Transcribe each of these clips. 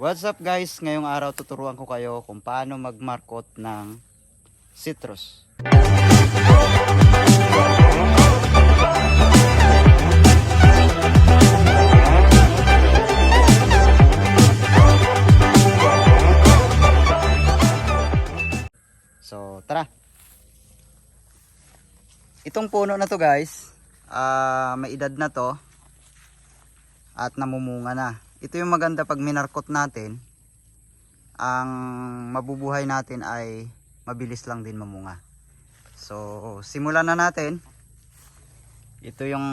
What's up guys? Ngayong araw tuturuan ko kayo kung paano magmarkot ng citrus. So, tara. Itong puno na to guys, ah may edad na to at namumunga na. Ito yung maganda pag minarkot natin, ang mabubuhay natin ay mabilis lang din mamunga. So, simulan na natin. Ito yung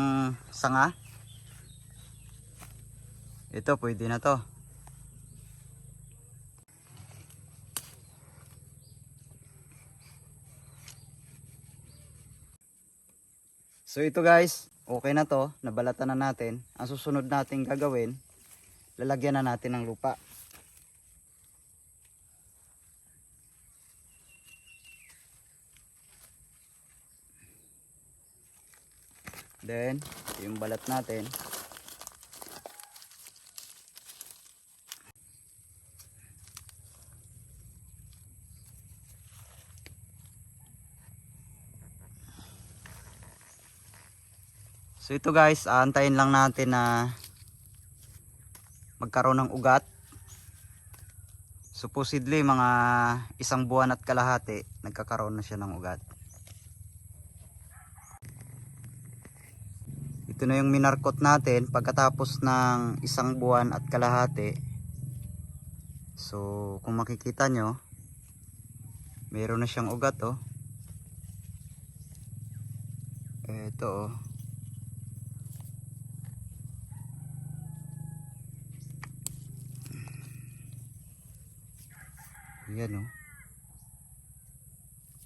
sanga. Ito, pwede na to. So ito guys, okay na to, nabalatan na natin. Ang susunod nating gagawin, lalagyan na natin ng lupa. Then, yung balat natin. So ito guys, aantayin lang natin na magkaroon ng ugat. Supposedly mga isang buwan at kalahati nagkakaroon na siya ng ugat. Ito na yung minarkot natin pagkatapos ng isang buwan at kalahati. So kung makikita nyo, meron na siyang ugat oh. Ito oh. Ayan oh.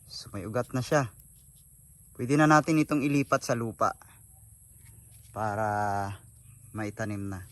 So may ugat na siya. Pwede na natin itong ilipat sa lupa para maitanim na.